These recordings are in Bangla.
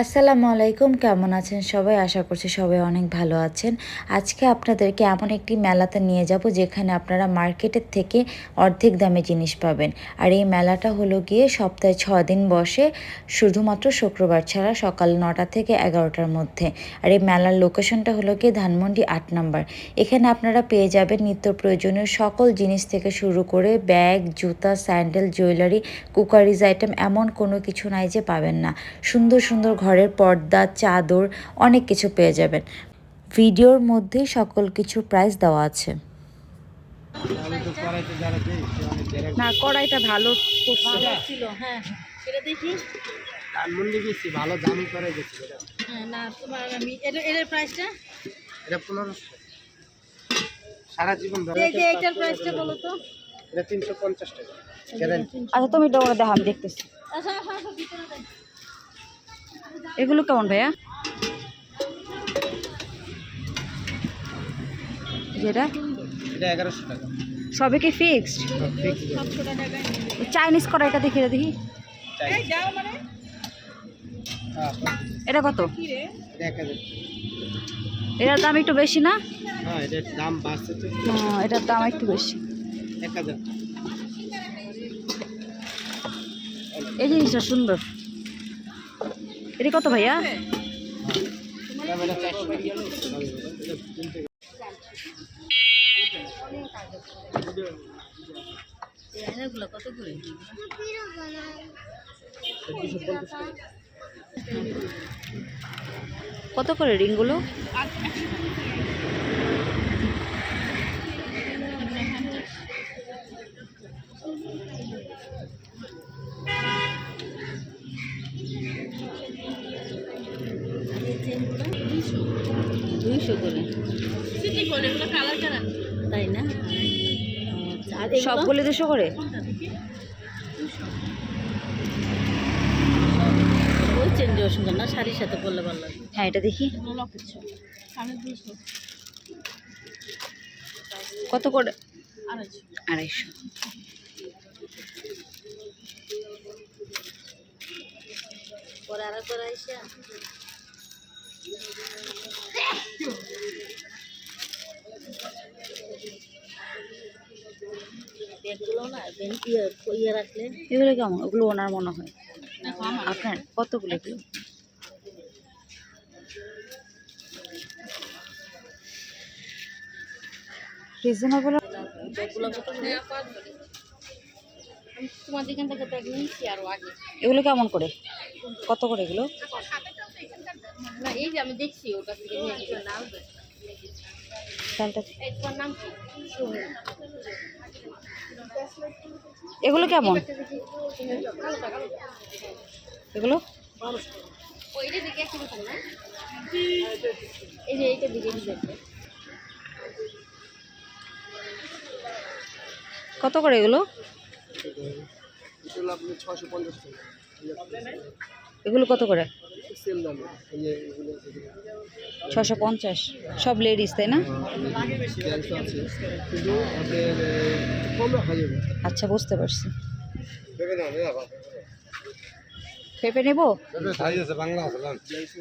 আসসালামু আলাইকুম, কেমন আছেন সবাই? আশা করছি সবাই অনেক ভালো আছেন। আজকে আপনাদেরকে এমন একটি মেলাতে নিয়ে যাব যেখানে আপনারা মার্কেটের থেকে অর্ধেক দামে জিনিস পাবেন। আর এই মেলাটা হলো গিয়ে সপ্তাহে ছ দিন বসে, শুধুমাত্র শুক্রবার ছাড়া সকাল নটা থেকে এগারোটার মধ্যে। আর এই মেলার লোকেশনটা হলো গিয়ে ধানমন্ডি আট নাম্বার। এখানে আপনারা পেয়ে যাবেন নিত্য প্রয়োজনীয় সকল জিনিস থেকে শুরু করে ব্যাগ, জুতা, স্যান্ডেল, জুয়েলারি, কুকারিজ, আইটেম এমন কোনো কিছু নাই যে পাবেন না। সুন্দর সুন্দর ঘরের পর্দা চাদর অনেক কিছু পেয়ে যাবেন। ভিডিওর মধ্যেই সকল কিছু প্রাইস দেওয়া আছে। না কড়াইটা ভালো ছিল হ্যাঁ এটা দেখি। ধানমন্ডি গেছি ভালো দামি করে গেছি হ্যাঁ না তোমার আমি এটা এটার প্রাইসটা এটা পনেরোশো। সারা জীবন ধরে এই যে এটার প্রাইসটা বলো তো। এটা তিনশো পঞ্চাশ টাকা। আচ্ছা তুমি এটা দেখো আমি দেখতেছি। আচ্ছা এগুলো কেমন ভাইয়া? যেটা? এটা এগারোশো টাকা। সবে কি ফিক্সড চাইনিজ কড়াইটা দেখি। দেখি মানে। এটা কত? রে এটা হাজার। এটার দাম একটু বেশি না? হ্যাঁ হ্যাঁ, এটার দাম একটু বেশি। এই জিনিসটা সুন্দর। এটা কত ভাইয়া? কত করে কত করে রিংগুলো? দুইশো করে। করে। তাই না? আচ্ছা? সবগুলো দুশো করে? ওই চেঞ্জ সুন্দর না শাড়ির সাথে পরলে ভালো লাগে। হ্যাঁ এটা দেখি। কত করে? আড়াইশো। পরে আর একবার আইসা। এগুলো কেমন? ওগুলো ওনার মনে হয়। আপনার? কতগুলো এগুলো? রিজনেবল এগুলো কেমন করে? কত করে এগুলো? না এই যে আমি দেখছি ওর কাছ থেকে নাম নাম কি? এগুলো কেমন? এগুলো? ওইটা দিকে একই রকম না? এই যে এইটা দিকে কত করে এগুলো? এগুলো আপনি ছশো পঞ্চাশ টাকা। এগুলো কত করে? দাম ছশো পঞ্চাশ। সব লেডিস তাই না? আচ্ছা বুঝতে পারছি। পেঁপে নেব? সাইজ আছে বাংলা আছে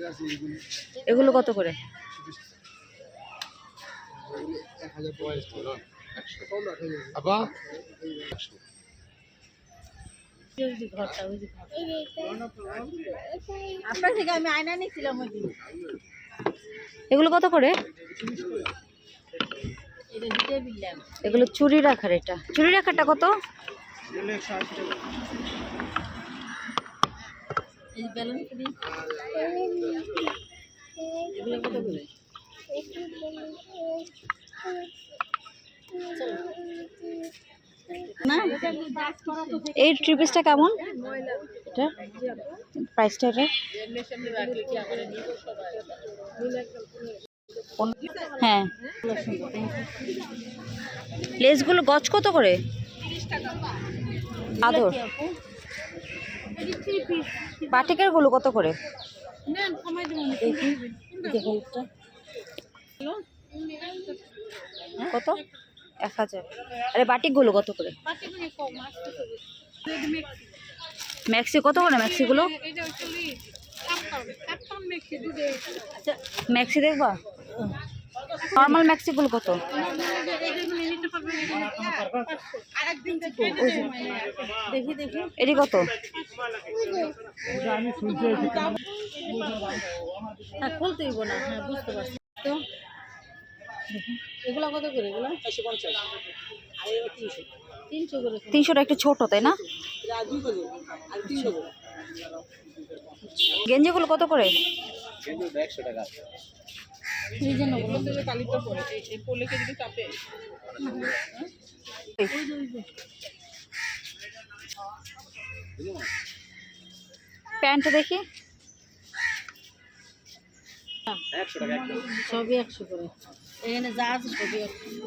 আছে এগুলো কত করে এক ঘরটা ওই যে আপনার থেকে আমি আয়না নিয়েছিলাম ওই দিন। এগুলো কত করে? এগুলো চুরি রাখার এটা। চুরি রাখারটা কত? এই দিন। এগুলো কত করে? এই থ্রি পিসটা কেমন? এটা? প্রাইসটা এটা? হ্যাঁ। লেসগুলো গজ কত করে? আদর। বাটিকেরগুলো কত করে? কত? এক হাজার। আরে বাটিকগুলো কত করে? ম্যাক্সি কত করে ম্যাক্সিগুলো? সাতটা আচ্ছা ম্যাক্সি দেখবা? নর্মাল ম্যাক্সিগুলো কত? দেখি দেখি। এটি কত? হ্যাঁ খুলতে না হ্যাঁ বুঝতে পারছি। তো এগুলা কত করে এগুলা? চারশো পঞ্চাশ। আর এবার তিনশো। তিনশো করে তিনশোটা একটু ছোট তাই না? গেঞ্জিগুলো কত করে? একশো টাকা। প্যান্ট দেখি। সবই একশো করে। এখানে যা আছে সবই একশো